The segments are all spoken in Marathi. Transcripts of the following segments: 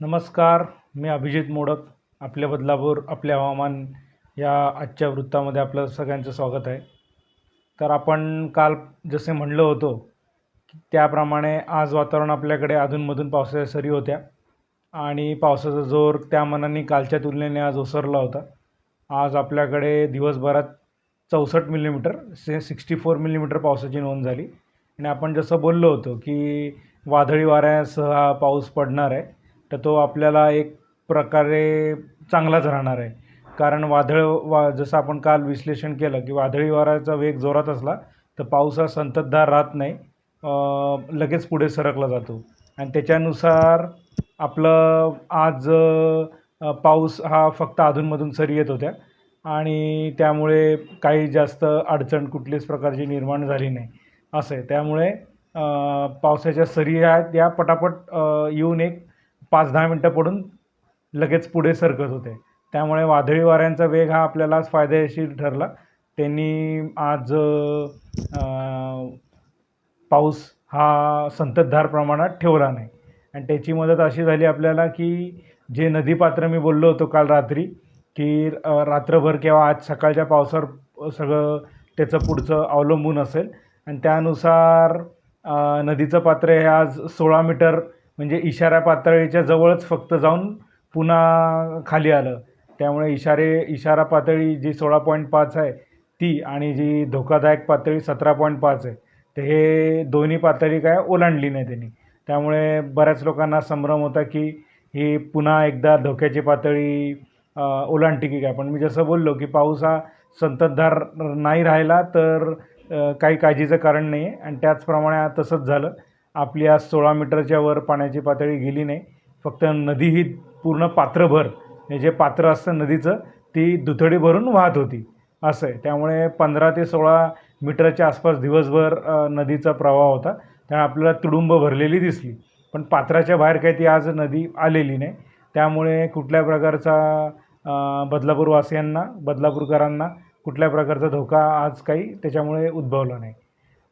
नमस्कार मी अभिजित मोडक आपल्या बदलापूर आपले हवामान या आजच्या वृत्तामध्ये आपलं सगळ्यांचं स्वागत आहे. तर आपण काल जसे म्हणलं होतो की त्याप्रमाणे आज वातावरण आपल्याकडे अधूनमधून पावसाच्या सरी होत्या आणि पावसाचा जोर त्या मानाने कालच्या तुलनेने आज ओसरला होता. आज आपल्याकडे दिवसभरात चौसष्ट मिलीमीटर से सिक्स्टी फोर मिलीमीटर पावसाची नोंद झाली. आणि आपण जसं बोललो होतो की वादळी वाऱ्यासह हा पाऊस पडणार आहे तर तो आपल्याला एक प्रकारे चांगलाच राहणार आहे. कारण वादळ वा जसं आपण काल विश्लेषण केलं की वादळी वाऱ्याचा वेग जोरात असला तर पाऊस हा संततधार राहत नाही लगेच पुढे सरकला जातो. आणि त्याच्यानुसार आपलं आज पाऊस हा फक्त अधूनमधून सरी येत होत्या. आणि त्यामुळे काही जास्त अडचण कुठलीच प्रकारची निर्माण झाली नाही. असं आहे. त्यामुळे पावसाच्या सरी ह्या त्या पटापट येऊन एक पाच दहा मिनटं पडून लगेच पुढे सरकत होते. त्यामुळे वादळी वाऱ्यांचा वेग हा आपल्यालाच फायदेशीर ठरला. त्यांनी आज पाऊस हा संततधार प्रमाणात ठेवला नाही. आणि त्याची मदत अशी झाली आपल्याला की जे नदीपात्र मी बोललो होतो काल रात्री की रात्रभर किंवा आज सकाळच्या पावसावर सगळं त्याचं पुढचं अवलंबून असेल. आणि त्यानुसार नदीचं पात्र हे आज सोळा मीटर म्हणजे इशारा पातळीच्या जवळच फक्त जाऊन पुन्हा खाली आलं. त्यामुळे इशारे इशारा पातळी जी सोळा पॉईंट पाच आहे ती आणि जी धोकादायक पातळी सतरा पॉईंट पाच आहे तर हे दोन्ही पातळी काय ओलांडली नाही त्यांनी. त्यामुळे बऱ्याच लोकांना संभ्रम होता की ही पुन्हा एकदा धोक्याची पातळी अ, ओलांडते की काय. पण मी जसं बोललो की पाऊस हा संततधार नाही राहिला तर काही काळजीचं कारण नाही आहे आणि त्याचप्रमाणे तसंच झालं. आपली आज सोळा मीटरच्या वर पाण्याची पातळी गेली नाही. फक्त नदी ही पूर्ण पात्रभर हे जे पात्र असतं नदीचं ती दुथडी भरून वाहत होती. असं आहे. त्यामुळे पंधरा ते सोळा मीटरच्या आसपास दिवसभर नदीचा प्रवाह होता. त्यामुळे आपल्याला तुडुंब भरलेली दिसली. पण पात्राच्या बाहेर काही ती आज नदी आलेली नाही. त्यामुळे कुठल्या प्रकारचा बदलापूरवासियांना बदलापूरकरांना कुठल्या प्रकारचा धोका आज काही त्याच्यामुळे उद्भवला नाही.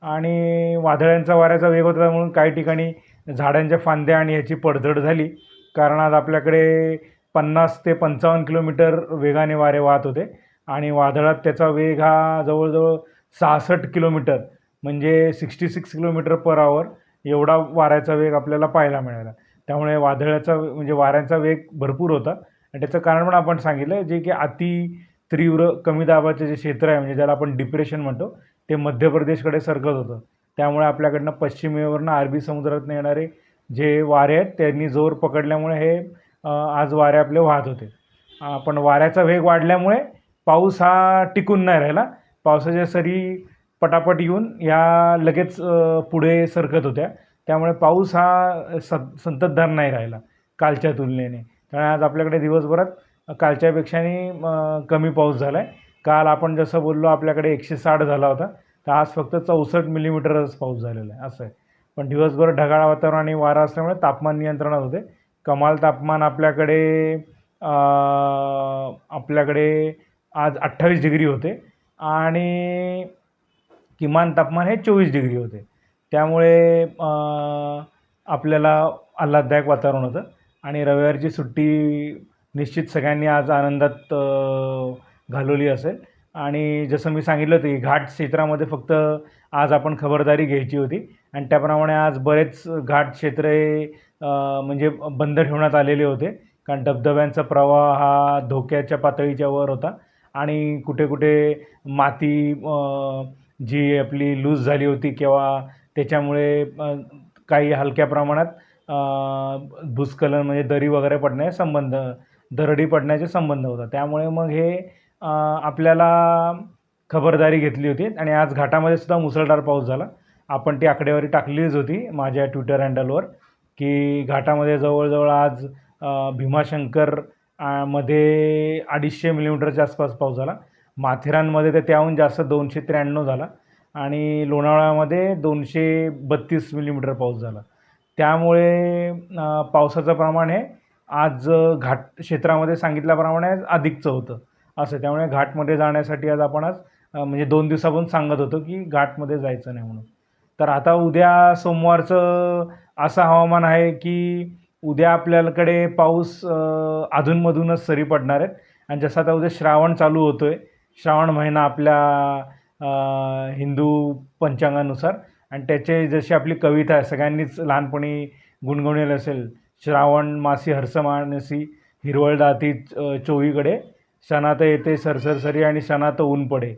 आणि वादळांचा वाऱ्याचा वेग होता म्हणून काही ठिकाणी झाडांच्या फांद्या आणि ह्याची पडझड झाली. कारण आज आपल्याकडे पन्नास ते पंचावन्न किलोमीटर वेगाने वारे वाहत होते आणि वादळात त्याचा वेग हा जवळजवळ सहासष्ट किलोमीटर म्हणजे sixty six kilometre per hour एवढा वाऱ्याचा वेग आपल्याला पाहायला मिळाला. त्यामुळे वादळाचा म्हणजे वाऱ्यांचा वेग भरपूर होता. आणि त्याचं कारण पण आपण सांगितलं जे की अति तीव्र कमी दाबाचे जे क्षेत्र आहे म्हणजे ज्याला आपण डिप्रेशन म्हणतो ते मध्य प्रदेशकडे सरकत होतं. त्यामुळे आपल्याकडनं पश्चिमेवरनं अरबी समुद्रात येणारे जे वारे आहेत त्यांनी जोर पकडल्यामुळे हे आज वारे आपले वाहत होते. पण वाऱ्याचा वेग वाढल्यामुळे पाऊस हा टिकून नाही राहिला. पावसाच्या सरी पटापट येऊन या लगेच पुढे सरकत होत्या. त्यामुळे पाऊस हा स संततधार नाही राहिला कालच्या तुलनेने. त्यामुळे आज आपल्याकडे दिवसभरात कालच्यापेक्षाने कमी पाऊस झाला आहे काल आपण जसं बोललो आपल्याकडे एकशे साठ झाला होता. तर आज फक्त चौसष्ट मिलीमीटरच पाऊस झालेला आहे. असं आहे. पण दिवसभर ढगाळ वातावरण आणि वारा असल्यामुळे तापमान नियंत्रणात होते. कमाल तापमान आपल्याकडे आपल्याकडे आज अठ्ठावीस डिग्री होते. आणि किमान तापमान हे चोवीस डिग्री होते. त्यामुळे आपल्याला आल्हाददायक वातावरण होतं. आणि रविवारची सुट्टी निश्चित सगळ्यांनी आज आनंदात घालवली असेल. आणि जसं मी सांगितलं होतं की घाट क्षेत्रामध्ये फक्त आज आपण खबरदारी घ्यायची होती. आणि त्याप्रमाणे आज बरेच घाट क्षेत्र म्हणजे बंद ठेवण्यात आलेले होते. कारण धबधब्यांचा प्रवाह हा धोक्याच्या पातळीच्या वर होता. आणि कुठे कुठे माती जी आपली लूज झाली होती किंवा त्याच्यामुळे काही हलक्या प्रमाणात भूस्खलन म्हणजे दरी वगैरे पडण्याचे संबंध दरडी पडण्याचे संबंध होता. त्यामुळे मग हे आपल्याला खबरदारी घेतली होती आणि आज घाटामध्ये सुद्धा मुसळधार पाऊस झाला. आपण ती आकडेवारी टाकलीच होती माझ्या ट्विटर हँडलवर की घाटामध्ये जवळजवळ आज भीमाशंकरमध्ये अडीचशे मिलीमीटरच्या आसपास पाऊस झाला. माथेरानमध्ये तर त्याहून जास्त दोनशे त्र्याण्णव झाला आणि लोणावळ्यामध्ये दोनशे बत्तीस मिलीमीटर पाऊस झाला. त्यामुळे पावसाचं प्रमाण हे आज घाट क्षेत्रामध्ये सांगितल्याप्रमाणे अधिकचं होतं. असं त्यामुळे घाटमध्ये जाण्यासाठी आज आपण आज म्हणजे दोन दिवसापासून सांगत होतो की घाटमध्ये जायचं नाही म्हणून. तर आता उद्या सोमवारचं असं हवामान आहे की उद्या आपल्याकडे पाऊस अधूनमधूनच सरी पडणार आहेत. आणि जसं आता उद्या श्रावण चालू होतो आहे श्रावण महिना आपल्या हिंदू पंचांगानुसार. आणि त्याचे जशी आपली कविता आहे सगळ्यांनीच लहानपणी गुणगुणलेली असेल श्रावण मासी हर्षमानसी हिरवळ दाती चोवीकडे. सणात येते सरसरसरी आणि सणात ऊन पडे.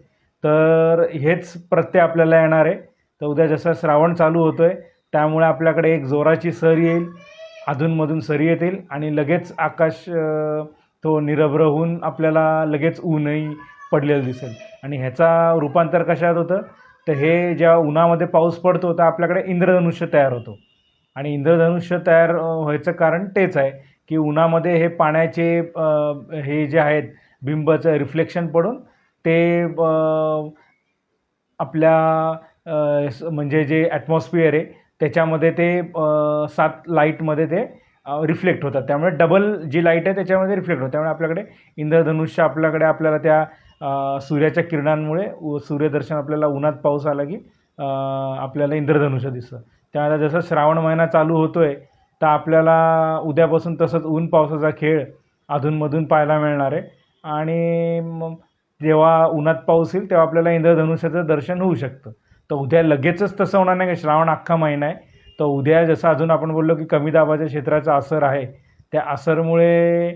तर हेच प्रत्यय आपल्याला येणार आहे. तर उद्या जसं श्रावण चालू होतो आहे त्यामुळे आपल्याकडे एक जोराची सर येईल अधूनमधून सरी येतील आणि लगेच आकाश तो निरभ्र होऊन आपल्याला लगेच ऊनही पडलेलं दिसेल. आणि ह्याचा रूपांतर कशात होतं? तर हे जेव्हा उन्हामध्ये पाऊस पडतो तर आपल्याकडे इंद्रधनुष्य तयार होतो. आणि इंद्रधनुष्य तयार व्हायचं कारण तेच आहे की उन्हामध्ये हे पाण्याचे हे जे आहेत बिंबाचं रिफ्लेक्शन पडून ते आपल्या म्हणजे जे ॲटमॉस्फिअर आहे त्याच्यामध्ये ते सात लाईटमध्ये ते रिफ्लेक्ट होतात. त्यामुळे डबल जी लाइट आहे त्याच्यामध्ये रिफ्लेक्ट होतं त्यामुळे आपल्याकडे इंद्रधनुष्य आपल्याकडे आपल्याला त्या सूर्याच्या किरणांमुळे सूर्यदर्शन आपल्याला उन्हात पाऊस आला की आपल्याला इंद्रधनुष्य दिसतं. त्यामुळे जसं श्रावण महिना चालू होतो आहे तर आपल्याला उद्यापासून तसंच ऊन पावसाचा खेळ अधूनमधून पाहायला मिळणार आहे. आणि मग जेव्हा उन्हात पाऊस येईल तेव्हा आपल्याला इंद्रधनुष्याचं दर्शन होऊ शकतं. तर उद्या लगेचच तसं होणार नाही का? श्रावण अख्खा महिना आहे. तर उद्या जसं अजून आपण बोललो की कमी दाबाच्या क्षेत्राचा असर आहे. त्या असरमुळे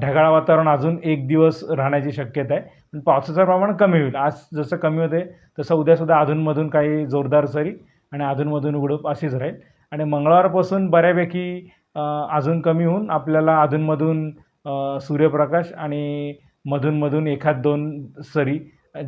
ढगाळ वातावरण अजून एक दिवस राहण्याची शक्यता आहे. पण पावसाचं प्रमाण कमी होईल. आज जसं कमी होते तसं उद्यासुद्धा अधूनमधून काही जोरदार सरी आणि अधूनमधून उघडूप अशीच राहील. आणि मंगळवारपासून बऱ्यापैकी अजून कमी होऊन आपल्याला अधूनमधून सूर्यप्रकाश आणि मधूनमधून एखाद दोन सरी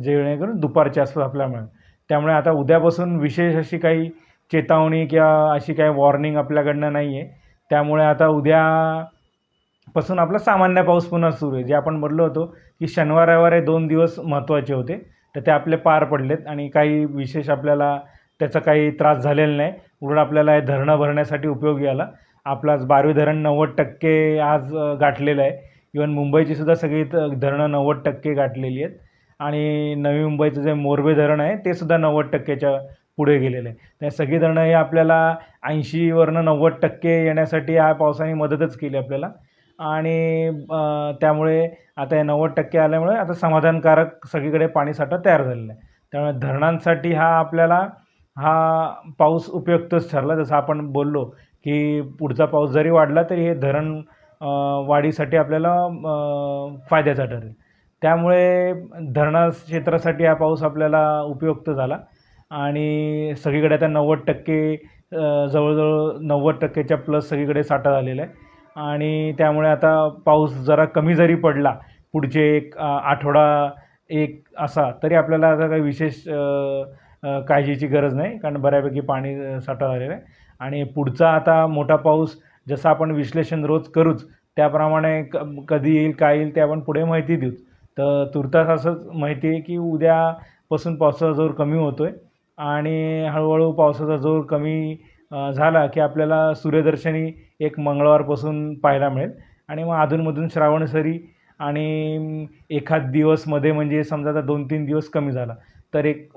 जेणेकरून दुपारच्या आसपास आपल्याला मिळेल त्यामुळे आता उद्यापासून विशेष अशी काही चेतावणी किंवा अशी काही वॉर्निंग आपल्याकडनं नाही आहे त्यामुळे आता उद्यापासून आपला सामान्य पाऊस पुन्हा सुरू आहे. जे आपण म्हटलो होतो की शनिवार रविवार हे दोन दिवस महत्त्वाचे होते. तर ते आपले पार पडलेत आणि काही विशेष आपल्याला त्याचा काही त्रास झालेला नाही. उलट आपल्याला हे धरणं भरण्यासाठी उपयोगी आला. आपला बारवी धरण नव्वद टक्के आज गाठलेलं आहे. इवन मुंबईची सुद्धा सगळी धरणं नव्वद टक्के गाठलेली आहेत. आणि नवी मुंबईचं जे मोरबे धरण आहे ते सुद्धा नव्वद टक्क्याच्या पुढे गेलेलं आहे. त्या सगळी धरणं हे आपल्याला ऐंशीवरनं नव्वद टक्के येण्यासाठी या पावसाने मदतच केली आपल्याला. आणि त्यामुळे आता हे नव्वद टक्के आल्यामुळे आता समाधानकारक सगळीकडे पाणीसाठा तयार झालेला आहे. त्यामुळे धरणांसाठी हा आपल्याला हा पाऊस उपयुक्तच ठरला. जसं आपण बोललो की पुढचा पाऊस जरी वाढला तरी हे धरण वाढीसाठी आपल्याला फायद्याचा ठरेल. त्यामुळे धरणा क्षेत्रासाठी हा पाऊस आपल्याला उपयुक्त झाला. आणि सगळीकडे आता नव्वद टक्के जवळजवळ नव्वद टक्केच्या प्लस सगळीकडे साठा झालेला आहे. आणि त्यामुळे आता पाऊस जरा कमी जरी पडला पुढचे एक आठवडा एक असा तरी आपल्याला आता काही विशेष काळजीची गरज नाही. कारण बऱ्यापैकी पाणी साठा झालेला आहे. आणि पुढचा आता मोठा पाऊस जसं आपण विश्लेषण रोज करूच त्याप्रमाणे क कधी येईल काय येईल ते आपण पुढे माहिती देऊच. तर तुर्तास असंच माहिती आहे की उद्यापासून पावसाचा जोर कमी होतो आहे आणि हळूहळू पावसाचा जोर कमी झाला की आपल्याला सूर्यदर्शनी एक मंगळवारपासून पाहायला मिळेल. आणि मग अधूनमधून श्रावण सरी आणि एखाद दिवसमध्ये म्हणजे समजा आता दोन तीन दिवस कमी झाला. तर एक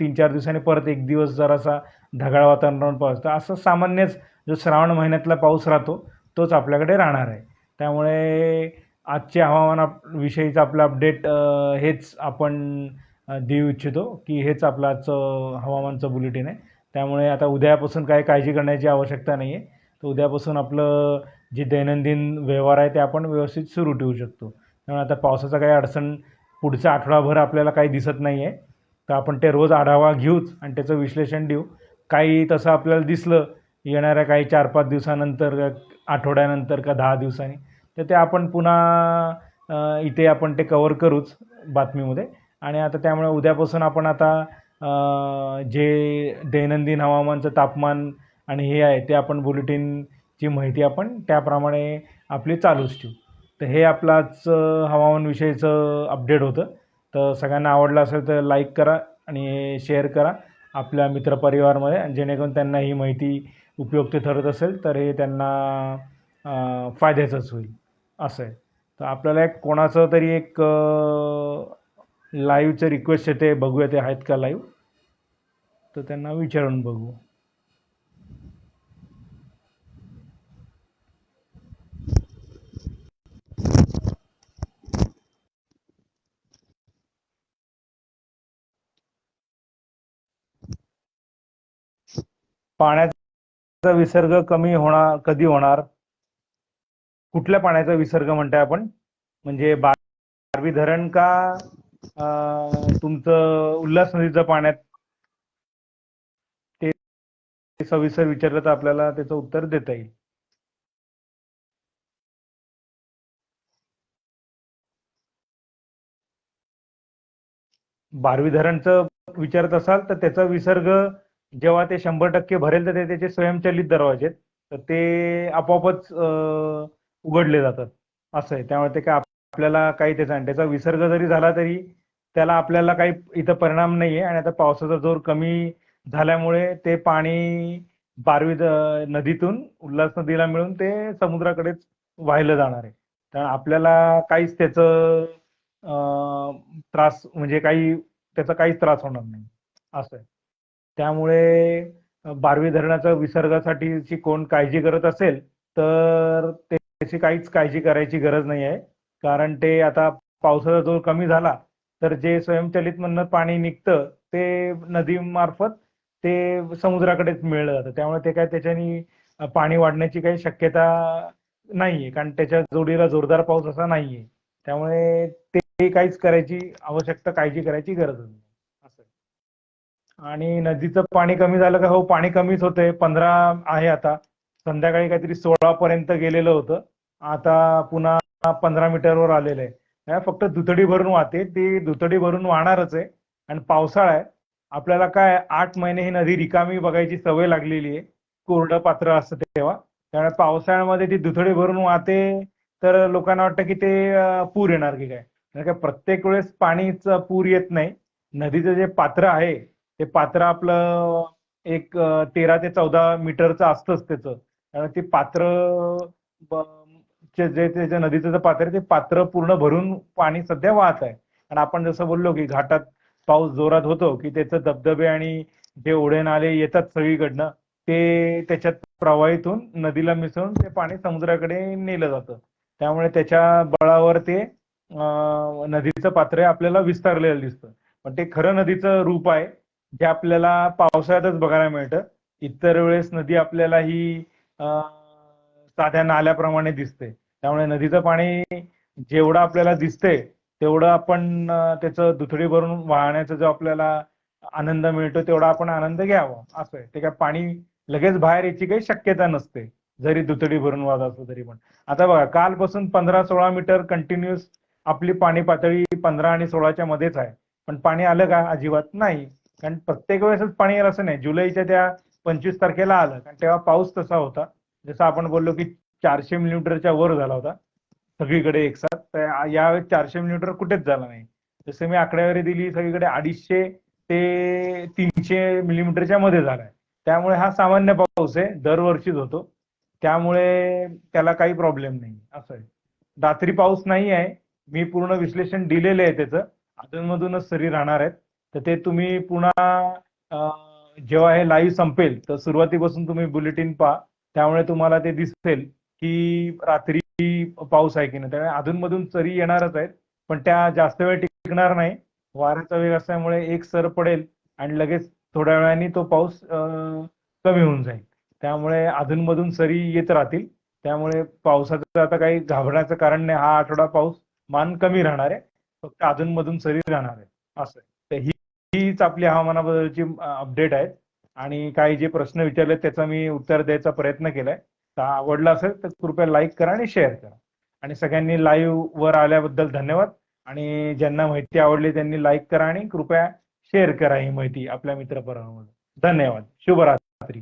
तीन चार दिवसांनी परत एक दिवस जरासा ढगाळ वातावरणावर पाऊस. तर असं सामान्यच जो श्रावण महिन्यातला पाऊस राहतो तोच आपल्याकडे राहणार आहे. त्यामुळे आजच्या हवामानाविषयीचं आपलं अपडेट हेच आपण देऊ इच्छितो की हेच आपलं आजचं हवामानचं बुलेटिन आहे. त्यामुळे आता उद्यापासून काही काळजी करण्याची आवश्यकता नाही आहे तर उद्यापासून आपलं जे दैनंदिन व्यवहार आहे ते आपण व्यवस्थित सुरू ठेवू शकतो. त्यामुळे आता पावसाचा काही अडचण पुढचा आठवडाभर आपल्याला काही दिसत नाही आहे तर आपण ते रोज आढावा घेऊच आणि त्याचं विश्लेषण देऊ. काही तसं आपल्याला दिसलं येणाऱ्या काही चार पाच दिवसानंतर आठवड्यानंतर का दहा दिवसांनी तर ते आपण पुन्हा इथे आपण ते कवर करूच बातमीमध्ये. आणि आता त्यामुळे उद्यापासून आपण आता जे दैनंदिन हवामानचं तापमान आणि हे आहे ते आपण बुलेटिनची माहिती आपण त्याप्रमाणे आपली चालूच ठेवू. तर हे आपलाच हवामानविषयीचं अपडेट होतं. तर सगळ्यांना आवडलं असेल तर लाईक करा आणि शेअर करा आपल्या मित्रपरिवारमध्ये. जेणेकरून त्यांना ही माहिती उपयुक्त ठरत असेल तर हे त्यांना फायद्याचंच होईल. असं आहे. तर आपल्याला एक कोणाचं तरी एक लाईव्हचं रिक्वेस्ट येते बघूया ते आहेत का लाईव्ह तर त्यांना विचारून बघू. पाण्याचा विसर्ग कमी होणार कधी होणार? कुठल्या पाण्याचा विसर्ग म्हणताय आपण? म्हणजे बारवी धरण का तुमचं उल्हास नदीचं पाण्यात? ते सविस्तर विचारलं तर आपल्याला त्याचं उत्तर देता येईल. बारवी धरणचं विचारत असाल तर त्याचा विसर्ग जेव्हा ते शंभर टक्के भरेल तर ते त्याचे स्वयंचलित दरवाजे तर ते आपोआपच उघडले जातात. असं आहे. त्यामुळे ते काय आपल्याला काही त्याचा आणि त्याचा विसर्ग जरी झाला तरी त्याला आपल्याला काही इथं परिणाम नाहीये. आणि आता पावसाचा जोर कमी झाल्यामुळे ते पाणी बारवी नदीतून उल्हास नदीला मिळून ते समुद्राकडेच वाहिलं जाणार आहे. तर आपल्याला काहीच त्याचं त्रास म्हणजे काही त्याचा काहीच त्रास होणार नाही. असं आहे. त्यामुळे बारवी धरणाचा विसर्गासाठीची कोण काळजी करत असेल तर त्याची काहीच काळजी करायची गरज नाही आहे. कारण ते आता पावसाचा जोर कमी झाला तर जे स्वयंचलित म्हणणं पाणी निघतं ते नदीमार्फत ते समुद्राकडेच मिळलं जातं. त्यामुळे ते काय त्याच्यानी पाणी वाढण्याची काही शक्यता नाहीये. कारण त्याच्या जोडीला जोरदार पाऊस असा नाहीये. त्यामुळे ते काहीच करायची आवश्यकता काळजी करायची गरज नाही. आणि नदीचं पाणी कमी झालं का? हो पाणी कमीच होतंय. पंधरा आहे आता. संध्याकाळी काहीतरी सोळा पर्यंत गेलेलं होतं. आता पुन्हा पंधरा मीटरवर आलेलं आहे. फक्त दुथडी भरून वाहते. ती दुथडी भरून वाहणारच आहे. आणि पावसाळा आहे. आपल्याला काय आठ महिने ही नदी रिकामी बघायची सवय लागलेली आहे. कोरडं पात्र असतं तेव्हा. त्यामुळे पावसाळ्यामध्ये ती दुथडी भरून वाहते तर लोकांना वाटतं की ते पूर येणार की काय? कारण प्रत्येक वेळेस पाणीच पूर येत नाही. नदीचं जे पात्र आहे ते पात्र आपलं एक तेरा ते चौदा मीटरचं असतंच त्याचं. त्यामुळे ते पात्र चे- जे त्याच्या नदीचं जे पात्र आहे ते पात्र पूर्ण भरून पाणी सध्या वाहत आहे. आणि आपण जसं बोललो की घाटात पाऊस जोरात होतो की त्याचं धबधबे आणि जे ओढे नाले येतात सगळीकडनं ते त्याच्यात प्रवाहितून नदीला मिसळून ते पाणी समुद्राकडे नेलं जातं. त्यामुळे त्याच्या बळावर ते नदीचं पात्र आपल्याला विस्तारलेलं दिसतं. पण ते खरं नदीचं रूप आहे जे आपल्याला पावसाळ्यातच बघायला मिळतं. इतर वेळेस नदी आपल्याला ही साध्या नाल्याप्रमाणे दिसते. त्यामुळे नदीचं पाणी जेवढं आपल्याला दिसते तेवढं आपण त्याचं दुथडी भरून वाहण्याचा जो आपल्याला आनंद मिळतो तेवढा आपण आनंद घ्यावा. असं आहे. ते काय पाणी लगेच बाहेर यायची काही शक्यता नसते. जरी दुथडी भरून वाहत असलं तरी पण. आता बघा कालपासून पंधरा सोळा मीटर कंटिन्युअस आपली पाणी पातळी पंधरा आणि सोळाच्या मध्येच आहे. पण पाणी आलं का? अजिबात नाही. कारण प्रत्येक वेळेसच पाणी येईल असं नाही. जुलैच्या त्या पंचवीस तारखेला आलं. कारण तेव्हा पाऊस तसा होता. जसं आपण बोललो की चारशे मिलीमीटरच्या वर झाला होता. सगळीकडे एकसाथ तर यावेळेस चारशे मिलीमीटर कुठेच झाला नाही. जसं मी आकडेवारी दिली सगळीकडे अडीचशे ते तीनशे मिलीमीटरच्या मध्ये झालाय त्यामुळे हा सामान्य पाऊस आहे. दरवर्षीच होतो. त्यामुळे त्याला काही प्रॉब्लेम नाही. असं आहे. रात्री पाऊस नाही आहे. मी पूर्ण विश्लेषण दिलेलं आहे त्याचं. अधूनमधूनच सरी राहणार आहेत. तर ते तुम्ही पुन्हा जेव्हा हे लाईव्ह संपेल तर सुरुवातीपासून तुम्ही बुलेटिन पहा. त्यामुळे तुम्हाला ते दिसेल की रात्री पाऊस आहे की नाही. त्यामुळे अधूनमधून सरी येणारच आहेत पण त्या जास्त वेळ टिकणार नाही. वाऱ्याचा वेग असल्यामुळे एक सर पडेल आणि लगेच थोड्या वेळाने तो पाऊस कमी होऊन जाईल. त्यामुळे अधूनमधून सरी येत राहतील. त्यामुळे पावसाचं आता काही घाबरण्याचं कारण नाही. हा आठवडा पाऊस मान कमी राहणार आहे. फक्त अधूनमधून सरी राहणार आहे. असं आहे. हीच आपली हवामानाबद्दलची अपडेट आहे आणि काही जे प्रश्न विचारले त्याचा मी उत्तर द्यायचा प्रयत्न केलाय. तर आवडला असेल तर कृपया लाईक करा आणि शेअर करा. आणि सगळ्यांनी लाईव्ह वर आल्याबद्दल धन्यवाद. आणि ज्यांना माहिती आवडली त्यांनी लाईक करा आणि कृपया शेअर करा ही माहिती आपल्या मित्रपरामध्ये धन्यवाद. शुभरात्री.